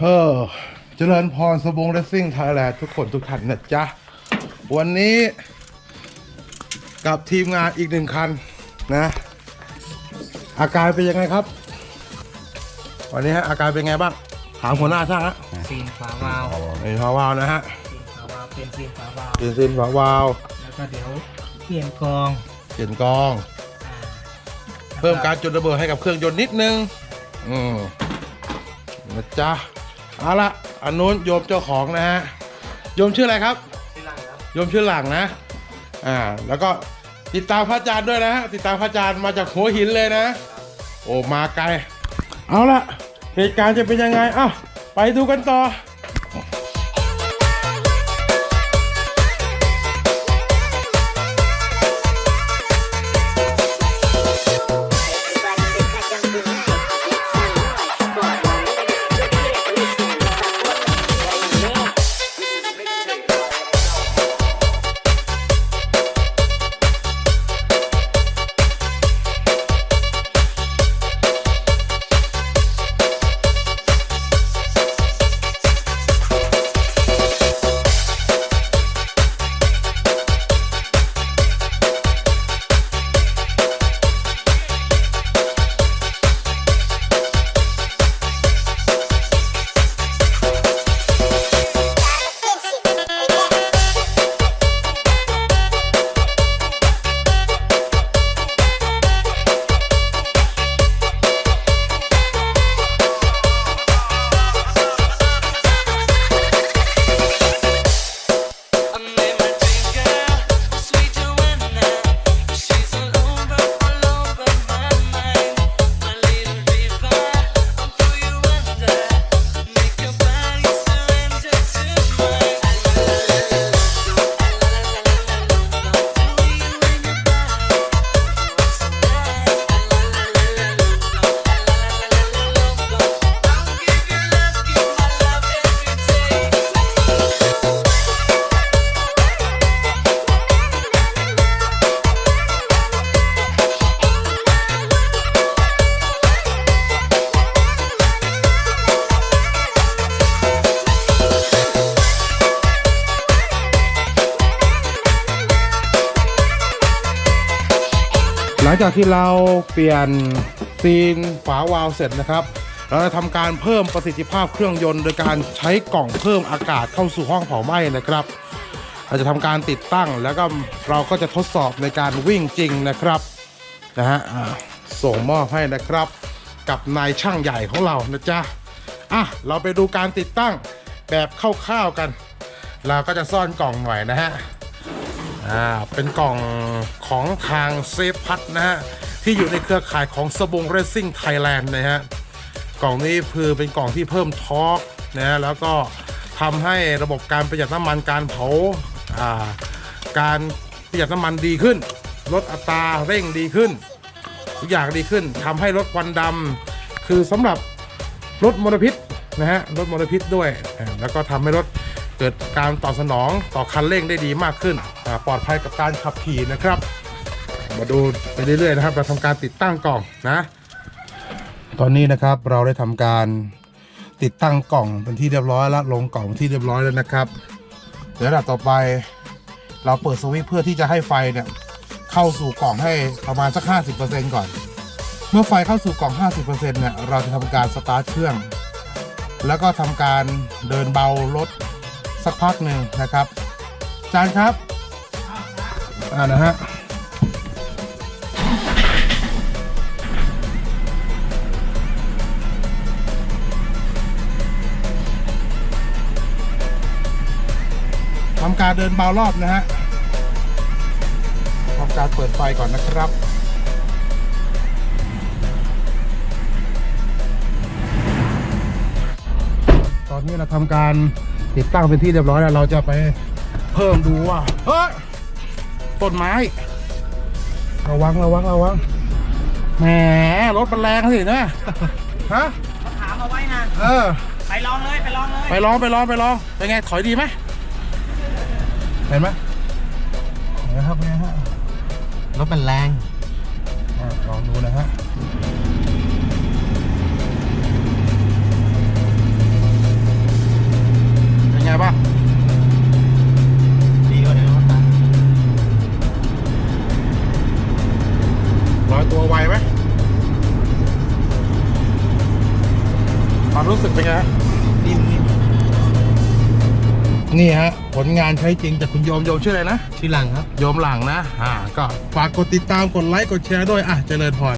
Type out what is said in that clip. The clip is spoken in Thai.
เออเจริญพรสบงเรซซิ่งไทยแลนด์ทุกคนทุกท่านนะจ๊ะ วันนี้กับทีมงานอีกหนึ่งคันนะ อาการเป็นยังไงครับ วันนี้ฮะอาการเป็นไงบ้าง ถามหัวหน้าช่างฮะซีนฝาวาล์วนี่พาวาวนะฮะซีนฝาวาล์วเป็นซีนฝาวาล์วเปลี่ยนซินฝาวาว แล้วก็เดี๋ยวเปลี่ยนกองเปลี่ยนกองอ่าเพิ่มการจุดระเบิดให้กับเครื่องยนต์นิดนึง อืมนะจ๊ะ เอาละอันนู้นโยมเจ้าของนะฮะโยมชื่ออะไรครับโยมชื่อหลังนะ อ่า แล้วก็ติดตามพระอาจารย์ด้วยนะฮะติดตามพระอาจารย์มาจากหัวหินเลยนะ โอ้มาไกล เอาละเหตุการณ์จะเป็นยังไงเอ้าไปดูกันต่อ หลังจากที่เราเปลี่ยนซีนฝาวาล์วเสร็จนะครับ เราจะทำการเพิ่มประสิทธิภาพเครื่องยนต์ โดยการใช้กล่องเพิ่มอากาศเข้าสู่ห้องเผาไหม้นะครับ เราจะทำการติดตั้งแล้วก็เราก็จะทดสอบในการวิ่งจริงนะครับนะฮะส่งมอบให้นะครับกับนายช่างใหญ่ของเรานะจ๊ะอะเราไปดูการติดตั้งแบบคร่าวๆกัน เราก็จะซ่อนกล่องหน่อยนะฮะ อ่าเป็นกล่องของทางเซฟพัทนะฮะ ที่อยู่ในเครือข่ายของสบงเรซซิ่งไทยแลนด์นะฮะ กล่องนี้คือเป็นกล่องที่เพิ่มทอร์กนะฮะ แล้วก็ทำให้ระบบการประหยัดน้ำมันการเผาอ่าการประหยัดน้ำมันดีขึ้น ลดอัตราเร่งดีขึ้น ทุกอย่างดีขึ้นทำให้ลดควันดำคือสำหรับลดมลพิษนะฮะลดมลพิษด้วย แล้วก็ทำให้รถ เกิดการตอบสนองต่อคันเร่งได้ดีมากขึ้น ปลอดภัยกับการขับขี่นะครับ มาดูไปเรื่อยๆนะครับ เราทำการติดตั้งกล่องนะ ตอนนี้นะครับเราได้ทำการติดตั้งกล่องเป็นที่เรียบร้อยแล้วลงกล่องที่เรียบร้อยแล้วนะครับ เดี๋ยวระดับต่อไป เราเปิดสวิตช์เพื่อที่จะให้ไฟเนี่ยเข้าสู่กล่องให้ประมาณสัก 50%ก่อน เมื่อไฟเข้าสู่กล่อง 50%เนี่ยเราจะทำการสตาร์ทเครื่อง แล้วก็ทำการเดินเบารถ สักพักหนึ่งนะครับอาจานครับ อ่านะฮะทำการเดินเบารอบนะฮะทำการเปิดไฟก่อนนะครับตอนนี้เราทำการ ติดตั้งเป็นที่เรียบร้อยแล้วเราจะไปเพิ่มดูว่าเฮ้ยต้นไม้ ระวังระวังระวังแหมรถมันแรงสินะฮะถามเอาไว้นะเออ ไปลองเลยไปลองเลย ไปลองไปลองไปลองเป็นไงถอยดีไหมเห็นไหมเห็นไหมครับเป็นไงฮะรถมันแรง เป็นไงฮะนิ่มนิ่มนี่ฮะผลงานใช้จริงจากคุณโยมโยมชื่ออะไรนะ ชื่อหลังครับ โยมหลังนะ อ่า ก็ฝากกดติดตามกดไลค์กดแชร์ด้วย อะ เจริญพร